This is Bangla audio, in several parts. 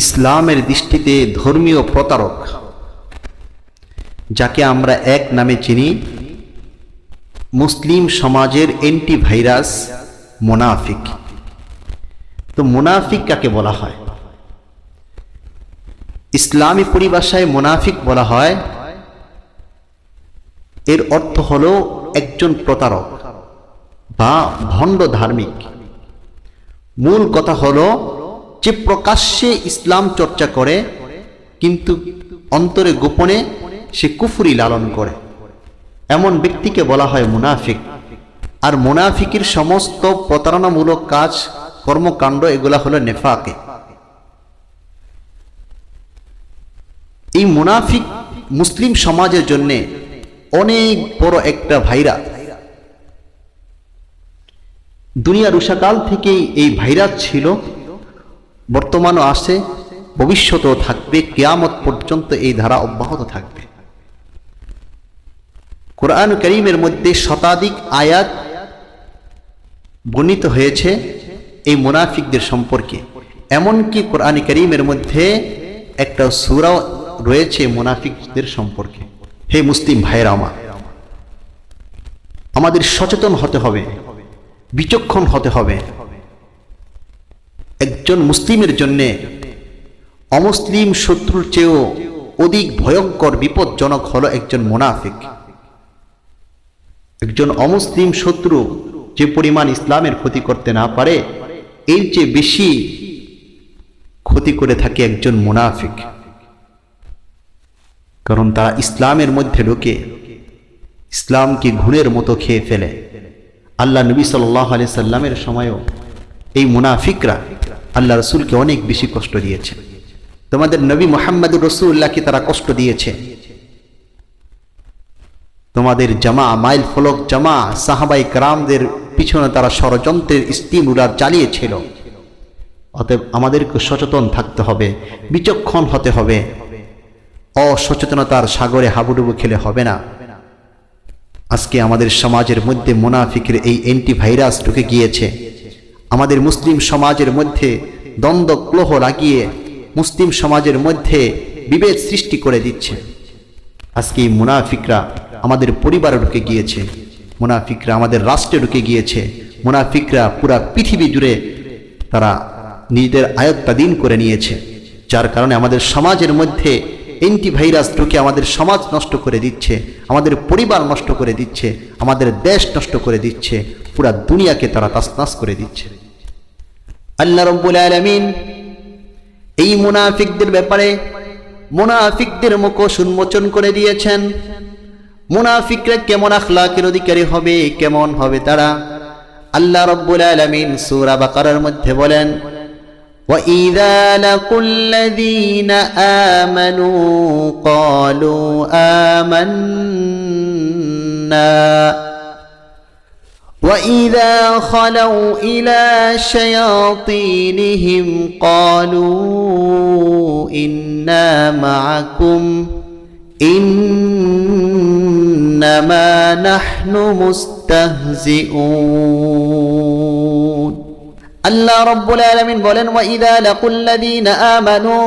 ইসলামের দৃষ্টিতে ধর্মীয় প্রতারক, যাকে আমরা এক নামে চিনি, মুসলিম সমাজের অ্যান্টিভাইরাস মোনাফিক। তো মোনাফিক কাকে বলা হয়? ইসলামী পরিভাষায় মোনাফিক বলা হয়, এর অর্থ হল একজন প্রতারক বা ভণ্ড ধার্মিক। মূল কথা হলো যে প্রকাশ্যে ইসলাম চর্চা করে, কিন্তু অন্তরে গোপনে সে কুফুরি লালন করে। এমন ব্যক্তিকে বলা হয় মুনাফিক। আর মুনাফিকের সমস্ত প্রতারণামূলক কাজ, কর্মকাণ্ড, এগুলা হলো নেফাকে। এই মুনাফিক মুসলিম সমাজের জন্য অনেক বড় একটা ভাইরা। দুনিয়ার উষাকাল থেকেই এই ভাইরাস ছিল। বর্তমানও আসে, ভবিষ্যতেও থাকবে, কেয়ামত পর্যন্ত এই ধারা অব্যাহত থাকবে। কোরআন করিমের মধ্যে শতাধিক আয়াত বর্ণিত হয়েছে এই মুনাফিকদের সম্পর্কে। এমনকি কোরআন করিমের মধ্যে একটা সুরাও রয়েছে মুনাফিকদের সম্পর্কে। হে মুসলিম ভাইয়েরা আমার, আমাদের সচেতন হতে হবে, বিচক্ষণ হতে হবে একজন মুসলিমের জন্য অমুসলিম শত্রুর চেয়েও অধিক ভয়ঙ্কর বিপজ্জনক হলো একজন মোনাফিক। একজন অমুসলিম শত্রু যে পরিমাণ ইসলামের ক্ষতি করতে না পারে, এর চেয়ে বেশি ক্ষতি করে থাকে একজন মুনাফিক। কারণ তারা ইসলামের মধ্যে ঢুকে ইসলামকে ঘুণের মতো খেয়ে ফেলে। আল্লাহ নবী সাল্লাহ আলি সাল্লামের সময়ও এই মুনাফিকরা আল্লাহ রসুলকে অনেক বেশি কষ্ট দিয়েছে। তোমাদের নবী মোহাম্মদুর রসুল্লাহকে তারা কষ্ট দিয়েছে। তোমাদের জামা, মাইল ফলক জামা সাহাবাই কারামদের পিছনে তারা ষড়যন্ত্রের স্টিম রুলার চালিয়েছিল। অতএব আমাদেরকে সচেতন থাকতে হবে, বিচক্ষণ হতে হবে। অসচেতনতার সাগরে হাবুডুবু খেলে হবে না। আজকে আমাদের সমাজের মধ্যে মুনাফিকের এই অ্যান্টিভাইরাস ঢুকে গিয়েছে। আমাদের মুসলিম সমাজের মধ্যে দ্বন্দ্ব ক্লোহ লাগিয়ে মুসলিম সমাজের মধ্যে বিভেদ সৃষ্টি করে দিচ্ছে। আজকে এই মুনাফিকরা আমাদের পরিবারে ঢুকে গিয়েছে। মুনাফিকরা আমাদের রাষ্ট্রে ঢুকে গিয়েছে। মুনাফিকরা পুরা পৃথিবী জুড়ে তারা নিজেদের আয়ত্তাধীন করে নিয়েছে। যার কারণে আমাদের সমাজের মধ্যে অ্যান্টিভাইরাস ঢুকে আমাদের সমাজ নষ্ট করে দিচ্ছে, আমাদের পরিবার নষ্ট করে দিচ্ছে, আমাদের দেশ নষ্ট করে দিচ্ছে, পুরা দুনিয়াকে তারা তাসনাস করে দিচ্ছে। আল্লাহ রব্বুল আলমিন এই মুনাফিকদের ব্যাপারে মুনাফিকদের মুখোশ উন্মোচন করে দিয়েছেন মুনাফিকরা কেমন আখলাকের অধিকারী হবে কেমন হবে তারা আল্লাহ রব্বুল আলমিন সুরা বাকারার মধ্যে বলেন وَإِذَا لَقُوا الَّذِينَ آمَنُوا قَالُوا آمَنَّا وَإِذَا خَلَوْا إِلَى شَيَاطِينِهِمْ قَالُوا إِنَّا مَعَكُمْ إِنَّمَا نَحْنُ مُسْتَهْزِئُونَ আল্লাহ রব্বুল আলমিন বলেন ওয়াইদা লাকুল্লাযীনা আমানু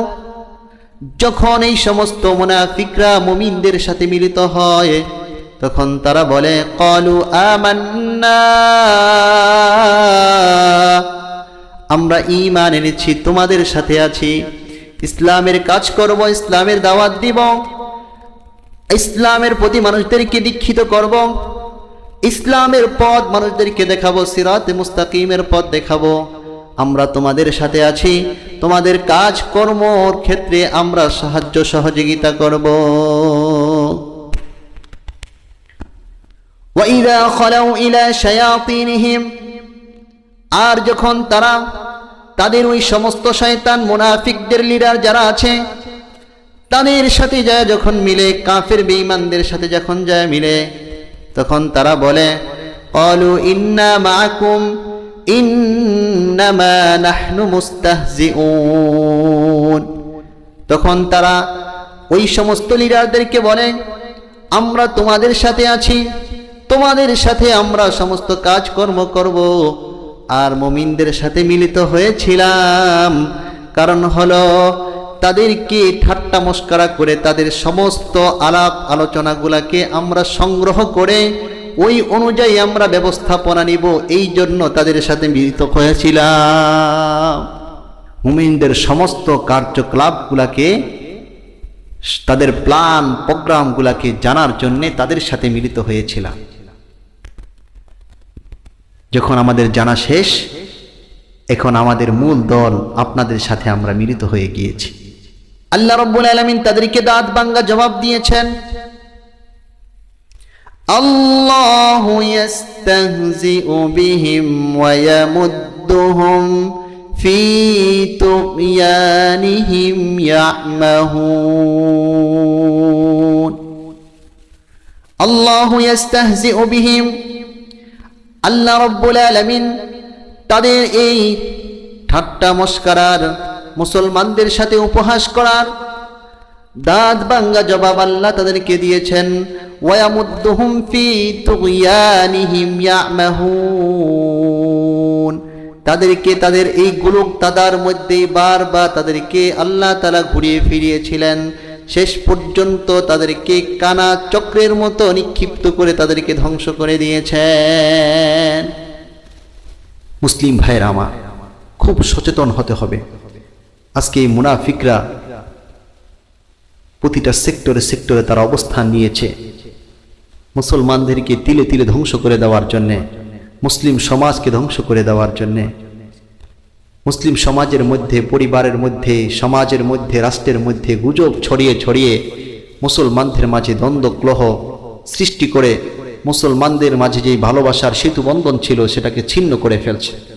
যখন এই সমস্ত মুনাফিকরা মুমিনদের সাথে মিলিত হয় তখন তারা বলে, কলু আমরা ঈমান এনেছি, তোমাদের সাথে আছি। ইসলামের কাজ করব, ইসলামের দাওয়াত দিব। ইসলামের প্রতি মানুষদেরকে দীক্ষিত করব। ইসলামের পথ মানুষদেরকে দেখাবো, সিরাত মুস্তাকিমের পথ দেখাবো। আমরা তোমাদের সাথে আছি, তোমাদের কাজ কর্মর ক্ষেত্রে আমরা সাহায্য সহযোগিতা করব। ইলা আর যখন তারা তাদের ওই সমস্ত শয়তান মুনাফিকদের লিডার যারা আছে, তাদের সাথে যায় যখন মিলে, কাফের বেঈমানদের সাথে যখন যায় মিলে, তখন তারা বলে অলু ইন্না মাকুম তখন তারা ওই সমস্ত লিডারদেরকে বলে, আমরা তোমাদের সাথে আছি তোমাদের সাথে আমরা সমস্ত কাজকর্ম করব। আর মমিনদের সাথে মিলিত হয়েছিলাম। কারণ হলো, তাদেরকে ঠাট্টা মস্করা করে তাদের সমস্ত আলাপ আলোচনাগুলাকে আমরা সংগ্রহ করে ওই অনুযায়ী আমরা ব্যবস্থাপনা নিব। এই জন্য তাদের সাথে মিলিত হয়েছিলাম। মুমিনদের সমস্ত কার্যকলাপগুলাকে, তাদের প্ল্যান, প্রোগ্রামগুলাকে জানার জন্যে তাদের সাথে মিলিত হয়েছিলাম। যখন আমাদের জানা শেষ, এখন আমাদের মূল দল আপনাদের সাথে আমরা মিলিত হয়ে গিয়েছি। আল্লাহ রব্বুল আলমিন তাদেরকে দাঁত বাঙ্গা জবাব দিয়েছেন ইয়াস্তাহজিউ বিহিম ওয়া ইয়ামুদ্দুহুম ফি তুগয়ানিহিম ইয়ামাহুন। আল্লাহ ইয়াস্তাহজিউ বিহিম আল্লাহ রব্বুল আলামিন তাদের এই ঠাট্টা মস্কারার মুসলমানদের সাথে উপহাস করার দাঁত বাঙ্গা জবাব আল্লাহ তাদেরকে দিয়েছেন তাদেরকে তাদের এই গুলুক তাদার মধ্যে বারবার তাদেরকে আল্লাহ তালা ঘুরিয়ে ফিরিয়েছিলেন। শেষ পর্যন্ত তাদেরকে কানা চক্রের মতো নিক্ষিপ্ত করে তাদেরকে ধ্বংস করে দিয়েছেন। মুসলিম ভাইয়ের আমার, খুব সচেতন হতে হবে। আজকে এই মুনাফিকরা প্রতিটা সেক্টরে সেক্টরে তারা অবস্থান নিয়েছে। মুসলমানদেরকে তিলে তিলে ধ্বংস করে দেওয়ার জন্যে, মুসলিম সমাজকে ধ্বংস করে দেওয়ার জন্যে মুসলিম সমাজের মধ্যে, পরিবারের মধ্যে, সমাজের মধ্যে, রাষ্ট্রের মধ্যে গুজব ছড়িয়ে ছড়িয়ে মুসলমানদের মাঝে দ্বন্দ্ব ক্লহ সৃষ্টি করে মুসলমানদের মাঝে যেই ভালোবাসার সেতু বন্ধন ছিল সেটাকে ছিন্ন করে ফেলছে।